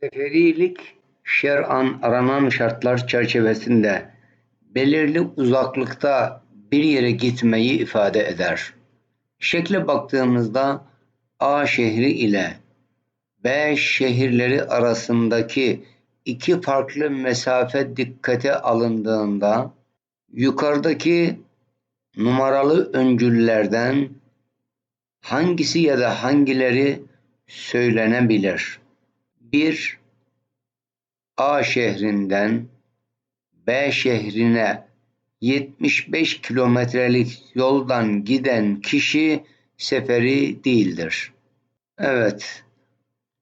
Seferilik şer'an aranan şartlar çerçevesinde belirli uzaklıkta bir yere gitmeyi ifade eder. Şekle baktığımızda A şehri ile B şehirleri arasındaki iki farklı mesafe dikkate alındığında yukarıdaki numaralı öncüllerden hangisi ya da hangileri söylenebilir? 1. A şehrinden B şehrine 75 kilometrelik yoldan giden kişi seferi değildir. Evet,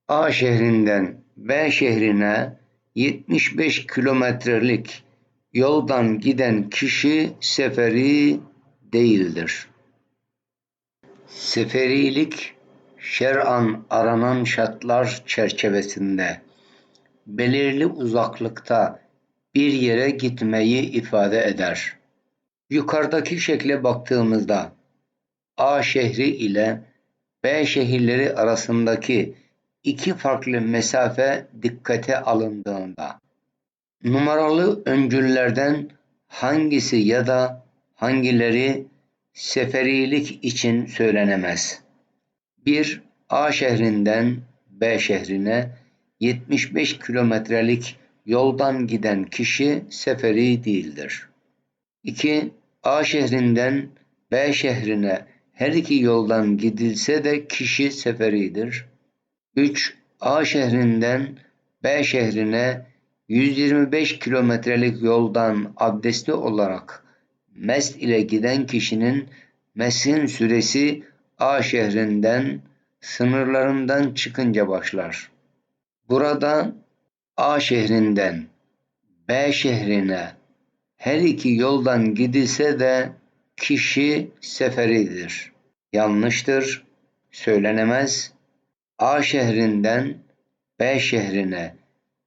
A şehrinden B şehrine 75 kilometrelik yoldan giden kişi seferi değildir. Seferilik şer'an aranan şartlar çerçevesinde belirli uzaklıkta bir yere gitmeyi ifade eder. Yukarıdaki şekle baktığımızda A şehri ile B şehirleri arasındaki iki farklı mesafe dikkate alındığında numaralı öncüllerden hangisi ya da hangileri seferilik için söylenemez? 1. A şehrinden B şehrine 75 kilometrelik yoldan giden kişi seferi değildir. 2. A şehrinden B şehrine her iki yoldan gidilse de kişi seferidir. 3. A şehrinden B şehrine 125 kilometrelik yoldan abdestli olarak mest ile giden kişinin mesin süresi A şehrinden sınırlarından çıkınca başlar. Burada A şehrinden B şehrine her iki yoldan gidilse de kişi seferidir. Yanlıştır, söylenemez. A şehrinden B şehrine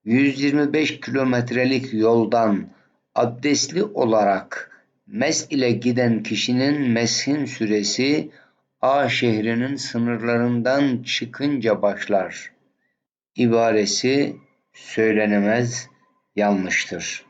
125 kilometrelik yoldan abdestli olarak mes ile giden kişinin meshin süresi A şehrinin sınırlarından çıkınca başlar. İbaresi söylenemez yanlıştır.